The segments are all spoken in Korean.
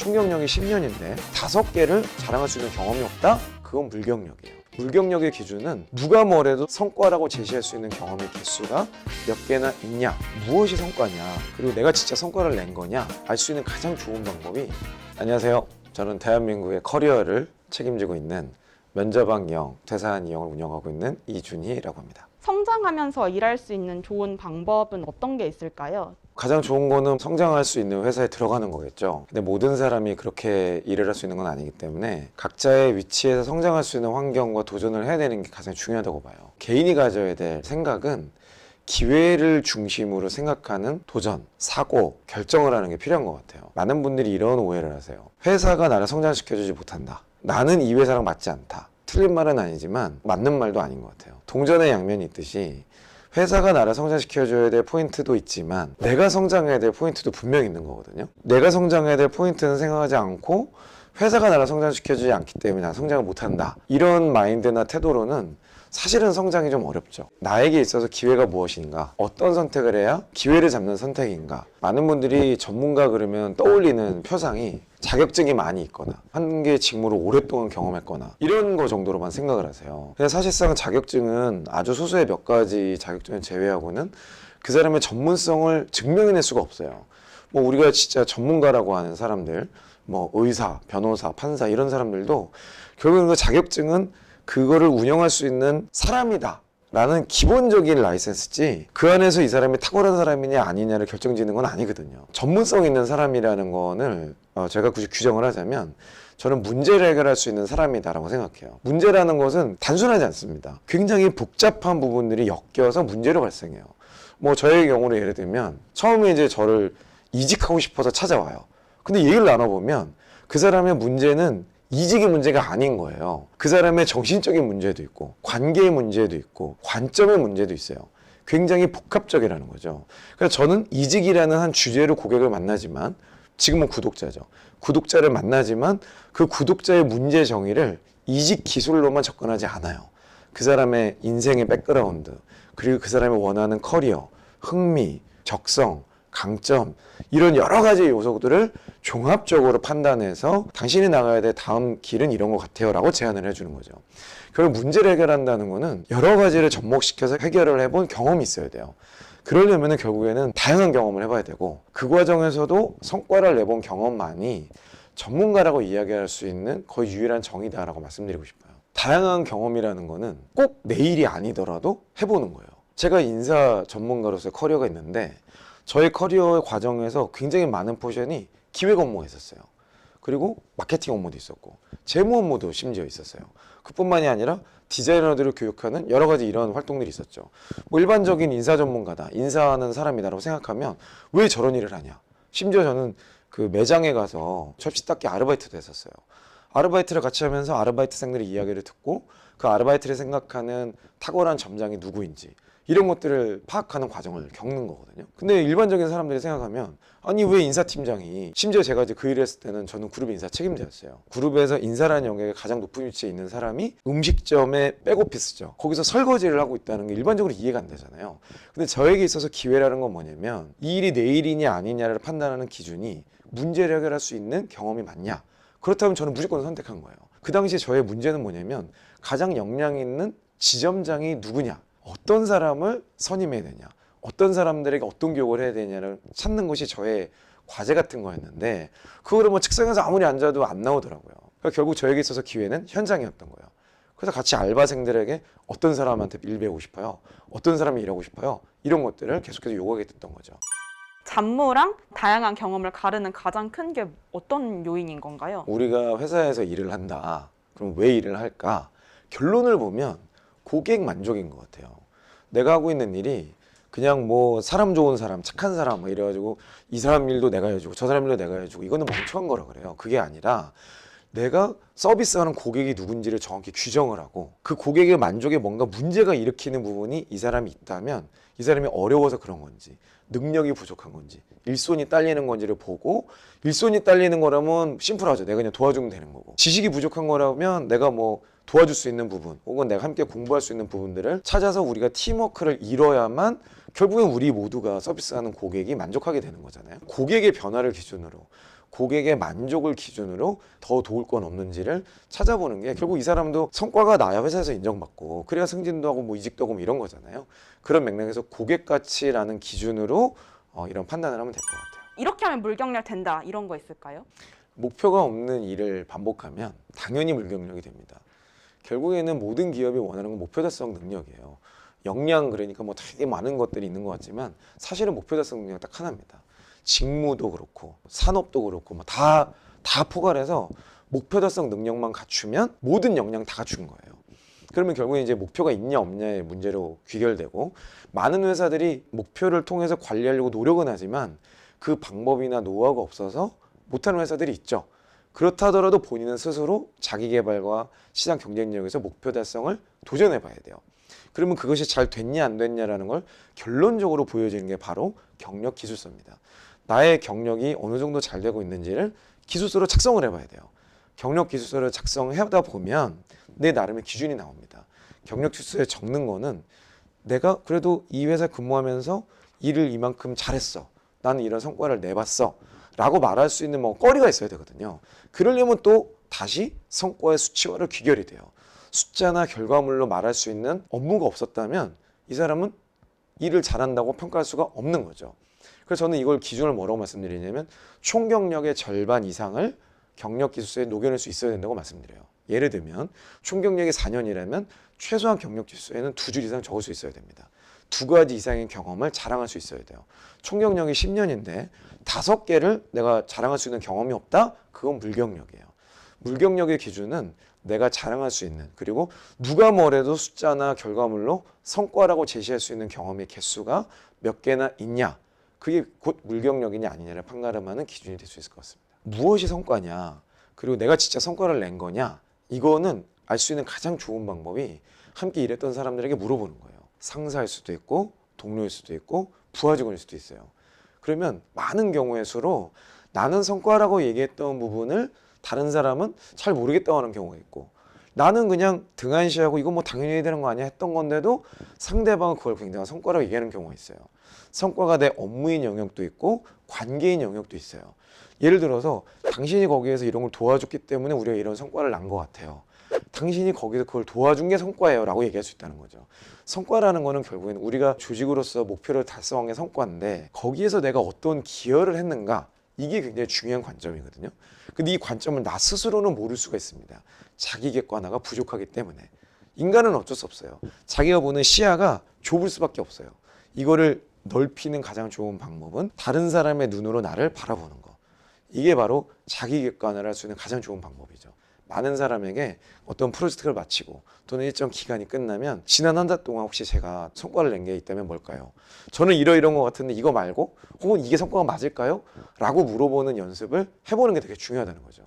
총 경력이 10년인데 다섯 개를 자랑할 수 있는 경험이 없다? 그건 물경력이에요. 물경력의 기준은 누가 뭐래도 성과라고 제시할 수 있는 경험의 개수가 몇 개나 있냐, 무엇이 성과냐, 그리고 내가 진짜 성과를 낸 거냐 알 수 있는 가장 좋은 방법이 안녕하세요. 저는 대한민국의 커리어를 책임지고 있는 면접왕 영, 퇴사한 이영을 운영하고 있는 이준희라고 합니다. 성장하면서 일할 수 있는 좋은 방법은 어떤 게 있을까요? 가장 좋은 거는 성장할 수 있는 회사에 들어가는 거겠죠. 근데 모든 사람이 그렇게 일을 할 수 있는 건 아니기 때문에 각자의 위치에서 성장할 수 있는 환경과 도전을 해야 되는 게 가장 중요하다고 봐요. 개인이 가져야 될 생각은 기회를 중심으로 생각하는 도전, 사고, 결정을 하는 게 필요한 것 같아요. 많은 분들이 이런 오해를 하세요. 회사가 나를 성장시켜주지 못한다. 나는 이 회사랑 맞지 않다. 틀린 말은 아니지만 맞는 말도 아닌 것 같아요. 동전의 양면이 있듯이 회사가 나를 성장시켜줘야 될 포인트도 있지만 내가 성장해야 될 포인트도 분명히 있는 거거든요. 내가 성장해야 될 포인트는 생각하지 않고 회사가 나를 성장시켜주지 않기 때문에 난 성장을 못한다. 이런 마인드나 태도로는 사실은 성장이 좀 어렵죠. 나에게 있어서 기회가 무엇인가? 어떤 선택을 해야 기회를 잡는 선택인가? 많은 분들이 전문가 그러면 떠올리는 표상이 자격증이 많이 있거나 한 개의 직무를 오랫동안 경험했거나 이런 거 정도로만 생각을 하세요. 근데 사실상 자격증은 아주 소수의 몇 가지 자격증을 제외하고는 그 사람의 전문성을 증명해낼 수가 없어요. 뭐 우리가 진짜 전문가라고 하는 사람들, 뭐 의사, 변호사, 판사 이런 사람들도 결국은 그 자격증은 그거를 운영할 수 있는 사람이다. 라는 기본적인 라이센스지 그 안에서 이 사람이 탁월한 사람이냐 아니냐를 결정짓는 건 아니거든요. 전문성 있는 사람이라는 거는 어, 제가 굳이 규정을 하자면 저는 문제를 해결할 수 있는 사람이다라고 생각해요. 문제라는 것은 단순하지 않습니다. 굉장히 복잡한 부분들이 엮여서 문제로 발생해요. 뭐 저의 경우로 예를 들면 처음에 이제 저를 이직하고 싶어서 찾아와요. 근데 얘기를 나눠보면 그 사람의 문제는 이직의 문제가 아닌 거예요. 그 사람의 정신적인 문제도 있고, 관계의 문제도 있고, 관점의 문제도 있어요. 굉장히 복합적이라는 거죠. 그래서 저는 이직이라는 한 주제로 고객을 만나지만, 지금은 구독자죠. 구독자를 만나지만 그 구독자의 문제 정의를 이직 기술로만 접근하지 않아요. 그 사람의 인생의 백그라운드, 그리고 그 사람이 원하는 커리어, 흥미, 적성, 강점 이런 여러 가지 요소들을 종합적으로 판단해서 당신이 나가야 될 다음 길은 이런 것 같아요라고 제안을 해주는 거죠. 결국 문제를 해결한다는 거는 여러 가지를 접목시켜서 해결을 해본 경험이 있어야 돼요. 그러려면 결국에는 다양한 경험을 해봐야 되고 그 과정에서도 성과를 내본 경험만이 전문가라고 이야기할 수 있는 거의 유일한 정의다라고 말씀드리고 싶어요. 다양한 경험이라는 거는 꼭 내 일이 아니더라도 해보는 거예요. 제가 인사 전문가로서의 커리어가 있는데 저의 커리어의 과정에서 굉장히 많은 포션이 기획 업무가 있었어요. 그리고 마케팅 업무도 있었고 재무 업무도 심지어 있었어요. 그뿐만이 아니라 디자이너들을 교육하는 여러 가지 이런 활동들이 있었죠. 뭐 일반적인 인사 전문가다, 인사하는 사람이다라고 생각하면 왜 저런 일을 하냐? 심지어 저는 그 매장에 가서 접시 닦기 아르바이트도 했었어요. 아르바이트를 같이 하면서 아르바이트생들의 이야기를 듣고 그 아르바이트를 생각하는 탁월한 점장이 누구인지 이런 것들을 파악하는 과정을 겪는 거거든요. 근데 일반적인 사람들이 생각하면 아니 왜 인사팀장이 심지어 제가 이제 그 일을 했을 때는 저는 그룹 인사 책임자였어요. 그룹에서 인사라는 영역에 가장 높은 위치에 있는 사람이 음식점의 백오피스죠. 거기서 설거지를 하고 있다는 게 일반적으로 이해가 안 되잖아요. 근데 저에게 있어서 기회라는 건 뭐냐면 이 일이 내 일이냐 아니냐를 판단하는 기준이 문제를 해결할 수 있는 경험이 맞냐. 그렇다면 저는 무조건 선택한 거예요. 그 당시에 저의 문제는 뭐냐면 가장 역량 있는 지점장이 누구냐. 어떤 사람을 선임해야 되냐, 어떤 사람들에게 어떤 교육을 해야 되냐를 찾는 것이 저의 과제 같은 거였는데 그거를 뭐 책상에서 아무리 앉아도 안 나오더라고요. 그러니까 결국 저에게 있어서 기회는 현장이었던 거예요. 그래서 같이 알바생들에게 어떤 사람한테 일 배우고 싶어요, 어떤 사람이 일하고 싶어요, 이런 것들을 계속해서 요구하게 됐던 거죠. 잡무랑 다양한 경험을 가르는 가장 큰 게 어떤 요인인 건가요? 우리가 회사에서 일을 한다. 그럼 왜 일을 할까? 결론을 보면 고객 만족인 것 같아요. 내가 하고 있는 일이 그냥 뭐 사람 좋은 사람, 착한 사람 뭐 이래가지고 이 사람 일도 내가 해주고 저 사람 일도 내가 해주고 이거는 멍청한 거라 그래요. 그게 아니라 내가 서비스하는 고객이 누군지를 정확히 규정을 하고 그 고객의 만족에 뭔가 문제가 일으키는 부분이 이 사람이 있다면 이 사람이 어려워서 그런 건지 능력이 부족한 건지 일손이 딸리는 건지를 보고 일손이 딸리는 거라면 심플하죠. 내가 그냥 도와주면 되는 거고 지식이 부족한 거라면 내가 뭐 도와줄 수 있는 부분 혹은 내가 함께 공부할 수 있는 부분들을 찾아서 우리가 팀워크를 이뤄야만 결국엔 우리 모두가 서비스하는 고객이 만족하게 되는 거잖아요. 고객의 변화를 기준으로 고객의 만족을 기준으로 더 도울 건 없는지를 찾아보는 게 결국 이 사람도 성과가 나야 회사에서 인정받고 그래야 승진도 하고 뭐 이직도 하고 뭐 이런 거잖아요. 그런 맥락에서 고객 가치라는 기준으로 어, 이런 판단을 하면 될 것 같아요. 이렇게 하면 물경력 된다 이런 거 있을까요? 목표가 없는 일을 반복하면 당연히 물경력이 됩니다. 결국에는 모든 기업이 원하는 건 목표 달성 능력이에요. 역량 그러니까 뭐 되게 많은 것들이 있는 것 같지만 사실은 목표 달성 능력 딱 하나입니다. 직무도 그렇고 산업도 그렇고 뭐다다 포괄해서 목표 달성 능력만 갖추면 모든 역량 다 갖춘 거예요. 그러면 결국에 이제 목표가 있냐 없냐의 문제로 귀결되고 많은 회사들이 목표를 통해서 관리하려고 노력은 하지만 그 방법이나 노하우가 없어서 못하는 회사들이 있죠. 그렇다더라도 본인은 스스로 자기 개발과 시장 경쟁력에서 목표 달성을 도전해 봐야 돼요. 그러면 그것이 잘 됐냐 안 됐냐라는 걸 결론적으로 보여지는 게 바로 경력 기술서입니다. 나의 경력이 어느 정도 잘 되고 있는지를 기술서로 작성을 해봐야 돼요. 경력 기술서를 작성하다 보면 내 나름의 기준이 나옵니다. 경력 기술서에 적는 거는 내가 그래도 이 회사 근무하면서 일을 이만큼 잘했어. 나는 이런 성과를 내봤어. 라고 말할 수 있는 뭐 거리가 있어야 되거든요. 그러려면 또 다시 성과의 수치화를 귀결이 돼요. 숫자나 결과물로 말할 수 있는 업무가 없었다면 이 사람은 일을 잘한다고 평가할 수가 없는 거죠. 그래서 저는 이걸 기준을 뭐라고 말씀드리냐면 총 경력의 절반 이상을 경력 기술서에 녹여낼 수 있어야 된다고 말씀드려요. 예를 들면 총 경력이 4년이라면 최소한 경력 기술서에는 두 줄 이상 적을 수 있어야 됩니다. 두 가지 이상의 경험을 자랑할 수 있어야 돼요. 총 경력이 10년인데 다섯 개를 내가 자랑할 수 있는 경험이 없다? 그건 물경력이에요. 물경력의 기준은 내가 자랑할 수 있는 그리고 누가 뭐래도 숫자나 결과물로 성과라고 제시할 수 있는 경험의 개수가 몇 개나 있냐 그게 곧 물경력이냐 아니냐를 판가름하는 기준이 될 수 있을 것 같습니다. 무엇이 성과냐 그리고 내가 진짜 성과를 낸 거냐 이거는 알 수 있는 가장 좋은 방법이 함께 일했던 사람들에게 물어보는 거예요. 상사일 수도 있고 동료일 수도 있고 부하 직원일 수도 있어요. 그러면 많은 경우의 수로 나는 성과라고 얘기했던 부분을 다른 사람은 잘 모르겠다고 하는 경우가 있고 나는 그냥 등한시하고 이거 뭐 당연히 해야 되는 거 아니야 했던 건데도 상대방은 그걸 굉장한 성과라고 얘기하는 경우가 있어요. 성과가 내 업무인 영역도 있고 관계인 영역도 있어요. 예를 들어서 당신이 거기에서 이런 걸 도와줬기 때문에 우리가 이런 성과를 난 것 같아요. 당신이 거기서 그걸 도와준 게 성과예요 라고 얘기할 수 있다는 거죠. 성과라는 거는 결국엔 우리가 조직으로서 목표를 달성한 게 성과인데 거기에서 내가 어떤 기여를 했는가 이게 굉장히 중요한 관점이거든요. 근데 이 관점을 나 스스로는 모를 수가 있습니다. 자기 객관화가 부족하기 때문에 인간은 어쩔 수 없어요. 자기가 보는 시야가 좁을 수밖에 없어요. 이거를 넓히는 가장 좋은 방법은 다른 사람의 눈으로 나를 바라보는 거. 이게 바로 자기 객관화를 할 수 있는 가장 좋은 방법이죠. 많은 사람에게 어떤 프로젝트를 마치고 또는 일정 기간이 끝나면 지난 한 달 동안 혹시 제가 성과를 낸 게 있다면 뭘까요? 저는 이러이런 것 같은데 이거 말고 혹은 이게 성과가 맞을까요? 라고 물어보는 연습을 해보는 게 되게 중요하다는 거죠.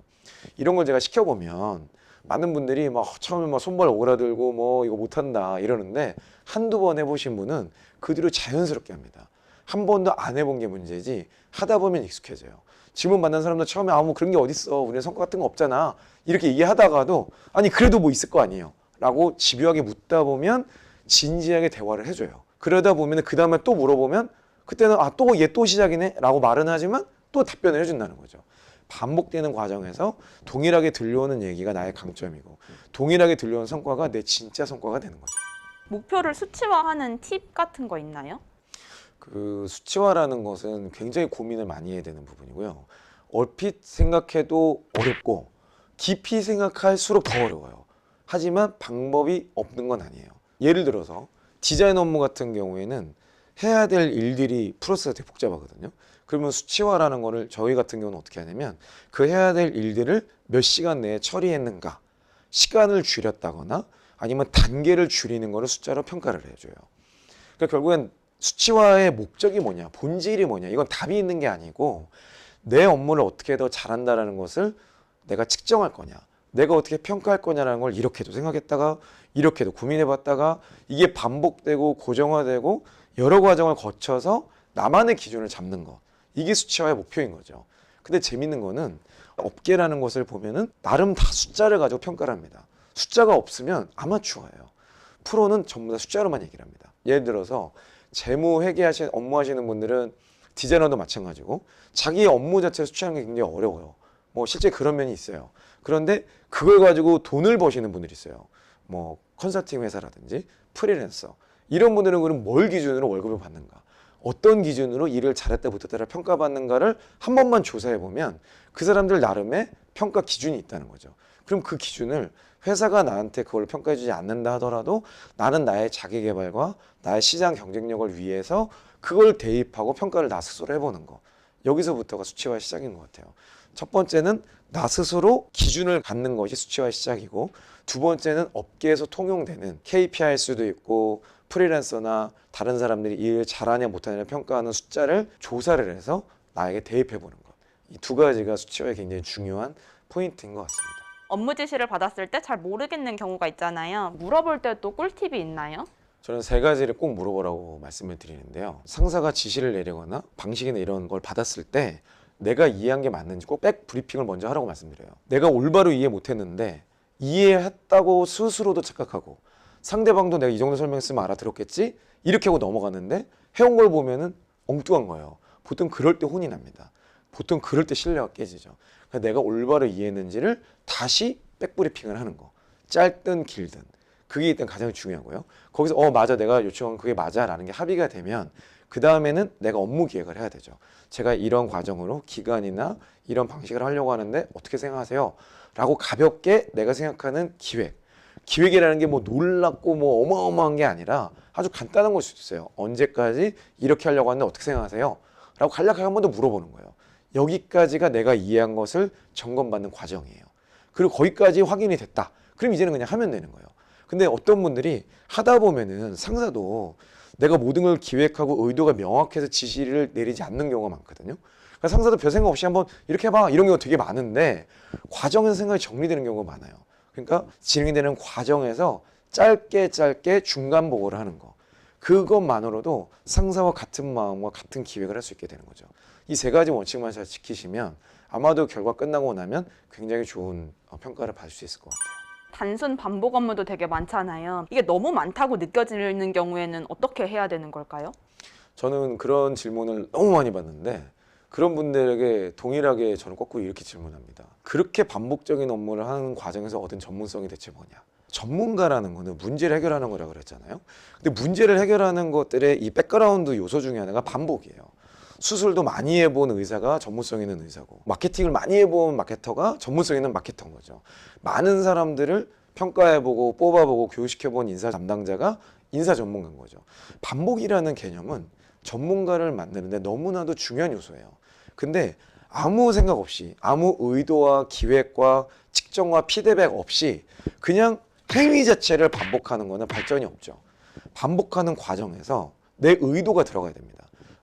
이런 걸 제가 시켜보면 많은 분들이 막 처음에 막 손발 오그라들고 뭐 이거 못한다 이러는데 한두 번 해보신 분은 그 뒤로 자연스럽게 합니다. 한 번도 안 해본 게 문제지 하다 보면 익숙해져요. 질문 받는 사람도 처음에 아무 그런 게 어딨어. 우리는 성과 같은 거 없잖아. 이렇게 얘기하다가도 아니 그래도 뭐 있을 거 아니에요. 라고 집요하게 묻다 보면 진지하게 대화를 해줘요. 그러다 보면 그 다음에 또 물어보면 그때는 아 또 얘 또 시작이네. 라고 말은 하지만 또 답변을 해준다는 거죠. 반복되는 과정에서 동일하게 들려오는 얘기가 나의 강점이고 동일하게 들려오는 성과가 내 진짜 성과가 되는 거죠. 목표를 수치화하는 팁 같은 거 있나요? 그 수치화라는 것은 굉장히 고민을 많이 해야 되는 부분이고요. 얼핏 생각해도 어렵고 깊이 생각할수록 더 어려워요. 하지만 방법이 없는 건 아니에요. 예를 들어서 디자인 업무 같은 경우에는 해야 될 일들이 프로세스가 되게 복잡하거든요. 그러면 수치화라는 거를 저희 같은 경우는 어떻게 하냐면 그 해야 될 일들을 몇 시간 내에 처리했는가 시간을 줄였다거나 아니면 단계를 줄이는 거를 숫자로 평가를 해줘요. 그러니까 결국엔 수치화의 목적이 뭐냐, 본질이 뭐냐, 이건 답이 있는 게 아니고 내 업무를 어떻게 더 잘한다라는 것을 내가 측정할 거냐, 내가 어떻게 평가할 거냐라는 걸 이렇게도 생각했다가 이렇게도 고민해봤다가 이게 반복되고 고정화되고 여러 과정을 거쳐서 나만의 기준을 잡는 거 이게 수치화의 목표인 거죠. 근데 재밌는 거는 업계라는 것을 보면은 나름 다 숫자를 가지고 평가를 합니다. 숫자가 없으면 아마추어예요. 프로는 전부 다 숫자로만 얘기를 합니다. 예를 들어서 재무 회계하시는 업무 하시는 분들은 디자이너도 마찬가지고 자기의 업무 자체를 수취하는 게 굉장히 어려워요. 뭐 실제 그런 면이 있어요. 그런데 그걸 가지고 돈을 버시는 분들이 있어요. 뭐 컨설팅 회사라든지 프리랜서 이런 분들은 그럼 뭘 기준으로 월급을 받는가? 어떤 기준으로 일을 잘했다 못했다를 평가받는가를 한 번만 조사해 보면 그 사람들 나름의 평가 기준이 있다는 거죠. 그럼 그 기준을 회사가 나한테 그걸 평가해 주지 않는다 하더라도 나는 나의 자기 개발과 나의 시장 경쟁력을 위해서 그걸 대입하고 평가를 나 스스로 해보는 거. 여기서부터가 수치화 시작인 것 같아요. 첫 번째는 나 스스로 기준을 갖는 것이 수치화 시작이고 두 번째는 업계에서 통용되는 KPI일 수도 있고 프리랜서나 다른 사람들이 일 잘하냐 못하냐 평가하는 숫자를 조사를 해서 나에게 대입해 보는 것. 이 두 가지가 수치화의 굉장히 중요한 포인트인 것 같습니다. 업무 지시를 받았을 때 잘 모르겠는 경우가 있잖아요. 물어볼 때 또 꿀팁이 있나요? 저는 세 가지를 꼭 물어보라고 말씀을 드리는데요. 상사가 지시를 내리거나 방식이나 이런 걸 받았을 때 내가 이해한 게 맞는지 꼭 백 브리핑을 먼저 하라고 말씀드려요. 내가 올바로 이해 못했는데 이해했다고 스스로도 착각하고 상대방도 내가 이 정도 설명했으면 알아들었겠지 이렇게 하고 넘어갔는데 해온 걸 보면은 엉뚱한 거예요. 보통 그럴 때 혼이 납니다. 보통 그럴 때 신뢰가 깨지죠. 내가 올바로 이해했는지를 다시 백브리핑을 하는 거. 짧든 길든. 그게 일단 가장 중요하고요. 거기서 어 맞아 내가 요청한 그게 맞아라는 게 합의가 되면 그 다음에는 내가 업무 기획을 해야 되죠. 제가 이런 과정으로 기간이나 이런 방식을 하려고 하는데 어떻게 생각하세요? 라고 가볍게 내가 생각하는 기획. 기획이라는 게 뭐 놀랍고 뭐 어마어마한 게 아니라 아주 간단한 걸수 있어요. 언제까지 이렇게 하려고 하는데 어떻게 생각하세요? 라고 간략하게 한 번 더 물어보는 거예요. 여기까지가 내가 이해한 것을 점검받는 과정이에요. 그리고 거기까지 확인이 됐다. 그럼 이제는 그냥 하면 되는 거예요. 근데 어떤 분들이 하다 보면은 상사도 내가 모든 걸 기획하고 의도가 명확해서 지시를 내리지 않는 경우가 많거든요. 그러니까 상사도 별 생각 없이 한번 이렇게 해봐 이런 경우가 되게 많은데 과정에서 생각이 정리되는 경우가 많아요. 그러니까 진행이 되는 과정에서 짧게 짧게 중간 보고를 하는 거. 그것만으로도 상사와 같은 마음과 같은 기획을 할 수 있게 되는 거죠. 이 세 가지 원칙만 잘 지키시면 아마도 결과 끝나고 나면 굉장히 좋은 어, 평가를 받을 수 있을 것 같아요. 단순 반복 업무도 되게 많잖아요. 이게 너무 많다고 느껴지는 경우에는 어떻게 해야 되는 걸까요? 저는 그런 질문을 너무 많이 받는데 그런 분들에게 동일하게 저는 거꾸로 이렇게 질문합니다. 그렇게 반복적인 업무를 하는 과정에서 얻은 전문성이 대체 뭐냐? 전문가라는 거는 문제를 해결하는 거라고 그랬잖아요. 근데 문제를 해결하는 것들의 이 백그라운드 요소 중에 하나가 반복이에요. 수술도 많이 해본 의사가 전문성 있는 의사고 마케팅을 많이 해본 마케터가 전문성 있는 마케터인 거죠. 많은 사람들을 평가해보고 뽑아보고 교육시켜본 인사 담당자가 인사 전문가인 거죠. 반복이라는 개념은 전문가를 만드는데 너무나도 중요한 요소예요. 근데 아무 생각 없이 아무 의도와 기획과 측정과 피드백 없이 그냥 행위 자체를 반복하는 거는 발전이 없죠. 반복하는 과정에서 내 의도가 들어가야 됩니다.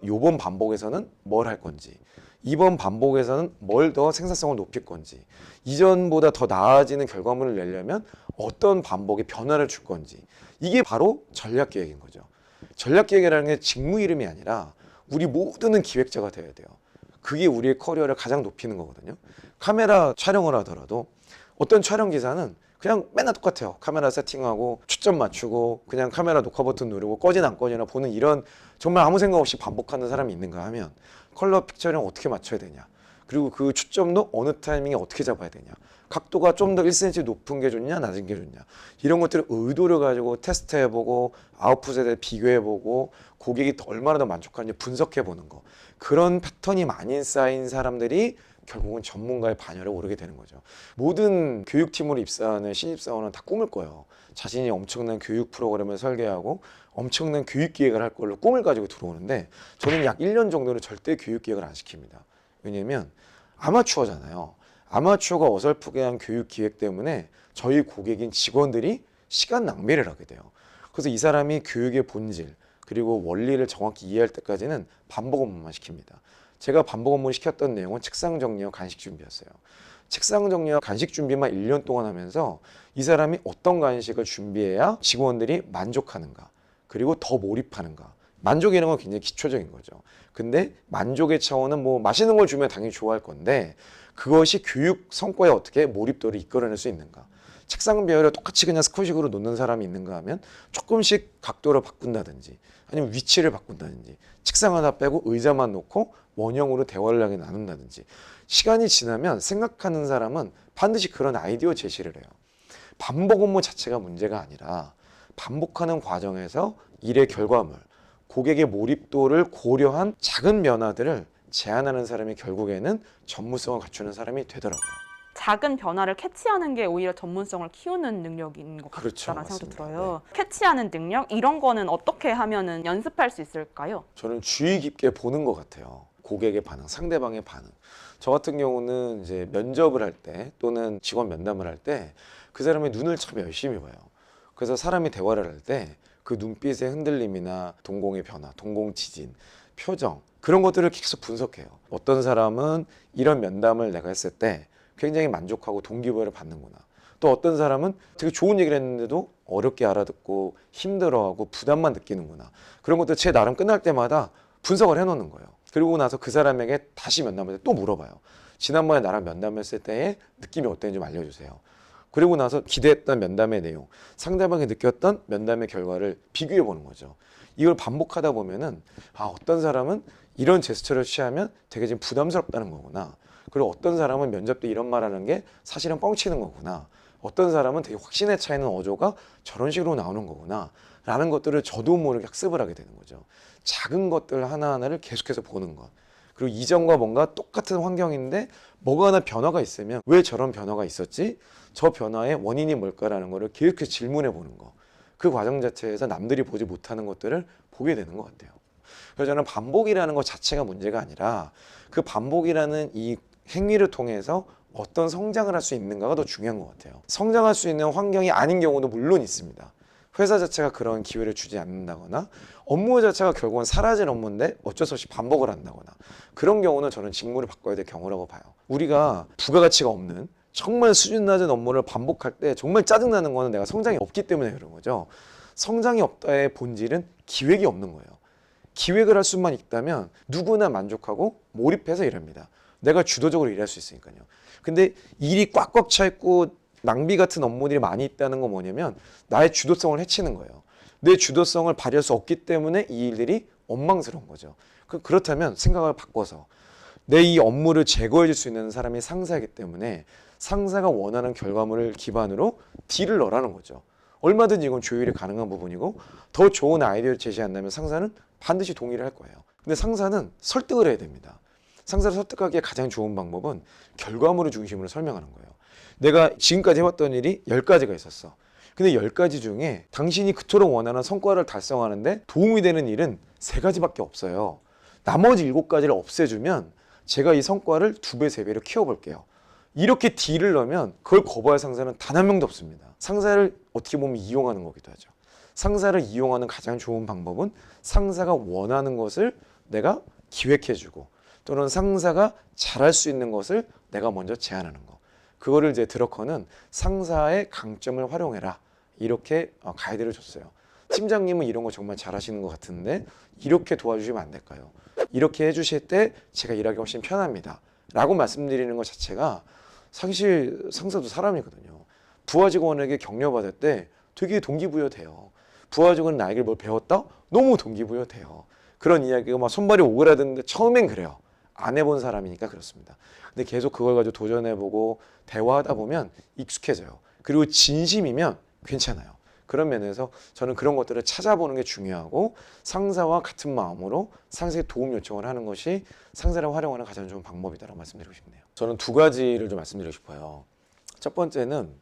요번 반복에서는 뭘 할 건지, 이번 반복에서는 뭘 더 생산성을 높일 건지, 이전보다 더 나아지는 결과물을 내려면 어떤 반복에 변화를 줄 건지, 이게 바로 전략 기획인 거죠. 전략 기획이라는 게 직무 이름이 아니라 우리 모두는 기획자가 되어야 돼요. 그게 우리의 커리어를 가장 높이는 거거든요. 카메라 촬영을 하더라도 어떤 촬영 기사는 그냥 맨날 똑같아요. 카메라 세팅하고 초점 맞추고 그냥 카메라 녹화 버튼 누르고 꺼지나 안 꺼지나 보는 이런 정말 아무 생각 없이 반복하는 사람이 있는가 하면 컬러 픽처링 어떻게 맞춰야 되냐. 그리고 그 초점도 어느 타이밍에 어떻게 잡아야 되냐. 각도가 좀 더 1cm 높은 게 좋냐, 낮은 게 좋냐. 이런 것들을 의도를 가지고 테스트해보고 아웃풋에 대해 비교해보고 고객이 더 얼마나 더 만족하는지 분석해보는 거. 그런 패턴이 많이 쌓인 사람들이 결국은 전문가의 반열에 오르게 되는 거죠. 모든 교육팀으로 입사하는 신입사원은 다 꿈을 꿔요. 자신이 엄청난 교육 프로그램을 설계하고 엄청난 교육 기획을 할 걸로 꿈을 가지고 들어오는데 저는 약 1년 정도는 절대 교육 기획을 안 시킵니다. 왜냐면 아마추어잖아요. 아마추어가 어설프게 한 교육 기획 때문에 저희 고객인 직원들이 시간 낭비를 하게 돼요. 그래서 이 사람이 교육의 본질 그리고 원리를 정확히 이해할 때까지는 반복 업무만 시킵니다. 제가 반복 업무를 시켰던 내용은 책상 정리와 간식 준비였어요. 책상 정리와 간식 준비만 1년 동안 하면서 이 사람이 어떤 간식을 준비해야 직원들이 만족하는가 그리고 더 몰입하는가 만족이라는 건 굉장히 기초적인 거죠. 근데 만족의 차원은 뭐 맛있는 걸 주면 당연히 좋아할 건데 그것이 교육 성과에 어떻게 몰입도를 이끌어낼 수 있는가 책상 배열을 똑같이 그냥 스쿼식으로 놓는 사람이 있는가 하면 조금씩 각도를 바꾼다든지 아니면 위치를 바꾼다든지 책상 하나 빼고 의자만 놓고 원형으로 대화를 하게 나눈다든지 시간이 지나면 생각하는 사람은 반드시 그런 아이디어 제시를 해요. 반복 업무 자체가 문제가 아니라 반복하는 과정에서 일의 결과물, 고객의 몰입도를 고려한 작은 변화들을 제안하는 사람이 결국에는 전문성을 갖추는 사람이 되더라고요. 작은 변화를 캐치하는 게 오히려 전문성을 키우는 능력인 것 그렇죠, 같다는 생각도 맞습니다. 들어요. 캐치하는 능력 이런 거는 어떻게 하면은 연습할 수 있을까요? 저는 주의 깊게 보는 것 같아요. 고객의 반응, 상대방의 반응. 저 같은 경우는 이제 면접을 할 때 또는 직원 면담을 할 때 그 사람의 눈을 참 열심히 봐요. 그래서 사람이 대화를 할 때 그 눈빛의 흔들림이나 동공의 변화, 동공 지진, 표정 그런 것들을 계속 분석해요. 어떤 사람은 이런 면담을 내가 했을 때 굉장히 만족하고 동기부여를 받는구나. 또 어떤 사람은 되게 좋은 얘기를 했는데도 어렵게 알아듣고 힘들어하고 부담만 느끼는구나. 그런 것들 제 나름 끝날 때마다 분석을 해놓는 거예요. 그리고 나서 그 사람에게 다시 면담할 때 또 물어봐요. 지난번에 나랑 면담했을 때의 느낌이 어땠는지 좀 알려주세요. 그리고 나서 기대했던 면담의 내용, 상대방이 느꼈던 면담의 결과를 비교해 보는 거죠. 이걸 반복하다 보면은 아 어떤 사람은 이런 제스처를 취하면 되게 좀 부담스럽다는 거구나. 그리고 어떤 사람은 면접 때 이런 말 하는 게 사실은 뻥치는 거구나. 어떤 사람은 되게 확신에 차이는 어조가 저런 식으로 나오는 거구나. 라는 것들을 저도 모르게 학습을 하게 되는 거죠. 작은 것들 하나하나를 계속해서 보는 것. 그리고 이전과 뭔가 똑같은 환경인데 뭐가 하나 변화가 있으면 왜 저런 변화가 있었지? 저 변화의 원인이 뭘까라는 거를 계속해서 질문해 보는 거. 그 과정 자체에서 남들이 보지 못하는 것들을 보게 되는 것 같아요. 그래서 저는 반복이라는 것 자체가 문제가 아니라 그 반복이라는 이 행위를 통해서 어떤 성장을 할 수 있는가가 더 중요한 것 같아요. 성장할 수 있는 환경이 아닌 경우도 물론 있습니다. 회사 자체가 그런 기회를 주지 않는다거나 업무 자체가 결국은 사라진 업무인데 어쩔 수 없이 반복을 한다거나 그런 경우는 저는 직무를 바꿔야 될 경우라고 봐요. 우리가 부가가치가 없는 정말 수준 낮은 업무를 반복할 때 정말 짜증나는 거는 내가 성장이 없기 때문에 그런 거죠. 성장이 없다의 본질은 기획이 없는 거예요. 기획을 할 수만 있다면 누구나 만족하고 몰입해서 일합니다. 내가 주도적으로 일할 수 있으니까요. 근데 일이 꽉꽉 차 있고 낭비 같은 업무들이 많이 있다는 건 뭐냐면 나의 주도성을 해치는 거예요. 내 주도성을 발휘할 수 없기 때문에 이 일들이 원망스러운 거죠. 그- 그렇다면 생각을 바꿔서 내 이 업무를 제거해 줄 수 있는 사람이 상사이기 때문에 상사가 원하는 결과물을 기반으로 딜을 넣으라는 거죠. 얼마든지 이건 조율이 가능한 부분이고 더 좋은 아이디어를 제시한다면 상사는 반드시 동의를 할 거예요. 근데 상사는 설득을 해야 됩니다. 상사를 설득하기에 가장 좋은 방법은 결과물을 중심으로 설명하는 거예요. 내가 지금까지 해왔던 일이 10가지가 있었어. 근데 10가지 중에 당신이 그토록 원하는 성과를 달성하는데 도움이 되는 일은 3가지밖에 없어요. 나머지 7가지를 없애주면 제가 이 성과를 두 배, 세 배로 키워볼게요. 이렇게 딜을 넣으면 그걸 거부할 상사는 단 한 명도 없습니다. 상사를 어떻게 보면 이용하는 거기도 하죠. 상사를 이용하는 가장 좋은 방법은 상사가 원하는 것을 내가 기획해주고 또는 상사가 잘할 수 있는 것을 내가 먼저 제안하는 거. 그거를 이제 드러커는 상사의 강점을 활용해라 이렇게 어, 가이드를 줬어요. 팀장님은 이런 거 정말 잘하시는 것 같은데 이렇게 도와주시면 안 될까요? 이렇게 해주실 때 제가 일하기 훨씬 편합니다. 라고 말씀드리는 것 자체가 사실 상사도 사람이거든요. 부하 직원에게 격려받을 때 되게 동기부여 돼요. 부하 직원은 나에게 뭘 배웠다? 너무 동기부여 돼요. 그런 이야기가 막 손발이 오그라드는데 처음엔 그래요. 안 해본 사람이니까 그렇습니다. 근데 계속 그걸 가지고 도전해보고 대화하다 보면 익숙해져요. 그리고 진심이면 괜찮아요. 그런 면에서 저는 그런 것들을 찾아보는 게 중요하고 상사와 같은 마음으로 상사의 도움 요청을 하는 것이 상사를 활용하는 가장 좋은 방법이다라고 말씀드리고 싶네요. 저는 두 가지를 좀 말씀드리고 싶어요. 첫 번째는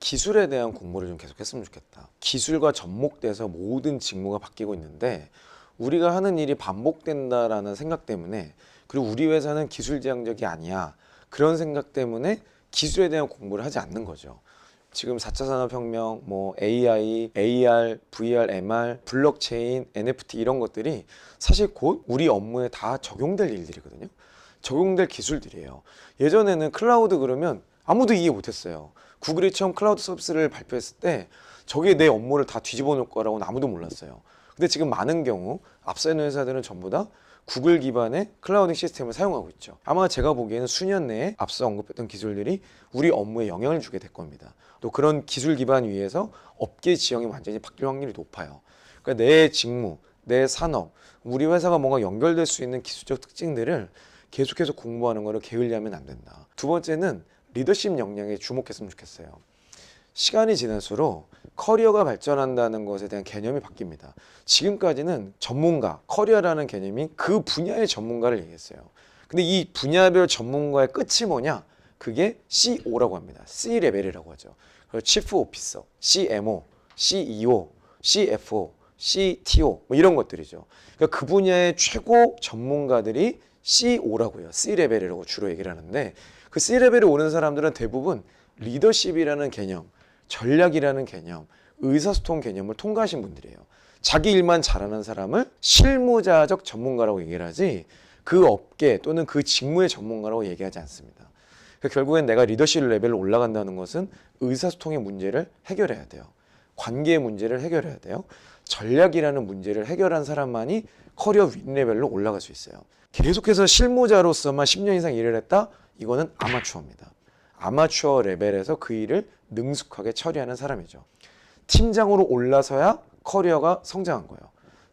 기술에 대한 공부를 좀 계속했으면 좋겠다. 기술과 접목돼서 모든 직무가 바뀌고 있는데 우리가 하는 일이 반복된다라는 생각 때문에 그리고 우리 회사는 기술 지향적이 아니야 그런 생각 때문에 기술에 대한 공부를 하지 않는 거죠. 지금 4차 산업혁명, 뭐 AI, AR, VR, MR, 블록체인, NFT 이런 것들이 사실 곧 우리 업무에 다 적용될 일들이거든요. 적용될 기술들이에요. 예전에는 클라우드 그러면 아무도 이해 못했어요. 구글이 처음 클라우드 서비스를 발표했을 때 저게 내 업무를 다 뒤집어 놓을 거라고는 아무도 몰랐어요. 근데 지금 많은 경우 앞서 있는 회사들은 전부 다 구글 기반의 클라우드 시스템을 사용하고 있죠. 아마 제가 보기에는 수년 내에 앞서 언급했던 기술들이 우리 업무에 영향을 주게 될 겁니다. 또 그런 기술 기반 위에서 업계 지형이 완전히 바뀔 확률이 높아요. 그러니까 내 직무, 내 산업, 우리 회사가 뭔가 연결될 수 있는 기술적 특징들을 계속해서 공부하는 거를 게을리하면 안 된다. 두 번째는 리더십 역량에 주목했으면 좋겠어요. 시간이 지날수록 커리어가 발전한다는 것에 대한 개념이 바뀝니다. 지금까지는 전문가, 커리어라는 개념이 그 분야의 전문가를 얘기했어요. 근데 이 분야별 전문가의 끝이 뭐냐? 그게 CO라고 합니다. C 레벨이라고 하죠. 그리고 Chief Officer, CMO, CEO, CFO, CTO 뭐 이런 것들이죠. 그러니까 그 분야의 최고 전문가들이 CO라고요. C 레벨이라고 주로 얘기를 하는데 그 C 레벨에 오는 사람들은 대부분 리더십이라는 개념, 전략이라는 개념, 의사소통 개념을 통과하신 분들이에요. 자기 일만 잘하는 사람을 실무자적 전문가라고 얘기를 하지 그 업계 또는 그 직무의 전문가라고 얘기하지 않습니다. 그러니까 결국엔 내가 리더십 레벨로 올라간다는 것은 의사소통의 문제를 해결해야 돼요. 관계의 문제를 해결해야 돼요. 전략이라는 문제를 해결한 사람만이 커리어 윗레벨로 올라갈 수 있어요. 계속해서 실무자로서만 10년 이상 일을 했다? 이거는 아마추어입니다. 아마추어 레벨에서 그 일을 능숙하게 처리하는 사람이죠. 팀장으로 올라서야 커리어가 성장한 거예요.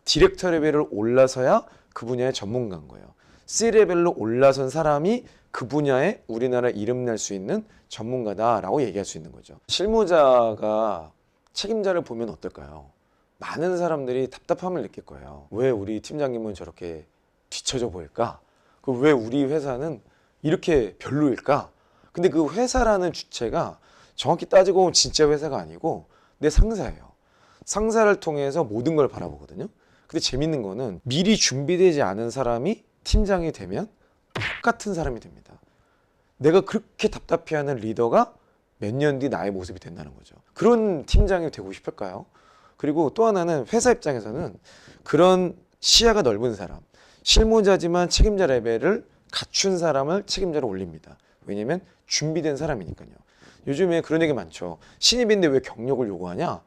디렉터 레벨을 올라서야 그 분야의 전문가인 거예요. C 레벨로 올라선 사람이 그 분야에 우리나라 이름 낼수 있는 전문가다라고 얘기할 수 있는 거죠. 실무자가 책임자를 보면 어떨까요? 많은 사람들이 답답함을 느낄 거예요. 왜 우리 팀장님은 저렇게 뒤처져 보일까? 그 왜 우리 회사는 이렇게 별로일까? 근데 그 회사라는 주체가 정확히 따지고 보면 진짜 회사가 아니고 내 상사예요. 상사를 통해서 모든 걸 바라보거든요. 근데 재밌는 거는 미리 준비되지 않은 사람이 팀장이 되면 똑같은 사람이 됩니다. 내가 그렇게 답답해하는 리더가 몇 년 뒤 나의 모습이 된다는 거죠. 그런 팀장이 되고 싶을까요? 그리고 또 하나는 회사 입장에서는 그런 시야가 넓은 사람, 실무자지만 책임자 레벨을 갖춘 사람을 책임자로 올립니다. 왜냐면 준비된 사람이니까요. 요즘에 그런 얘기 많죠. 신입인데 왜 경력을 요구하냐?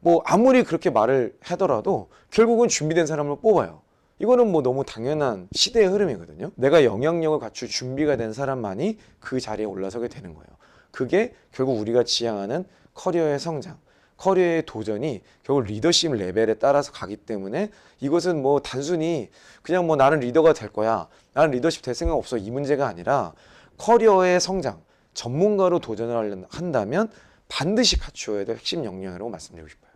뭐 아무리 그렇게 말을 하더라도 결국은 준비된 사람을 뽑아요. 이거는 뭐 너무 당연한 시대의 흐름이거든요. 내가 영향력을 갖출 준비가 된 사람만이 그 자리에 올라서게 되는 거예요. 그게 결국 우리가 지향하는 커리어의 성장, 커리어의 도전이 결국 리더십 레벨에 따라서 가기 때문에 이것은 뭐 단순히 그냥 뭐 나는 리더가 될 거야. 나는 리더십 될 생각 없어. 이 문제가 아니라 커리어의 성장, 전문가로 도전을 한다면 반드시 갖추어야 될 핵심 역량이라고 말씀드리고 싶어요.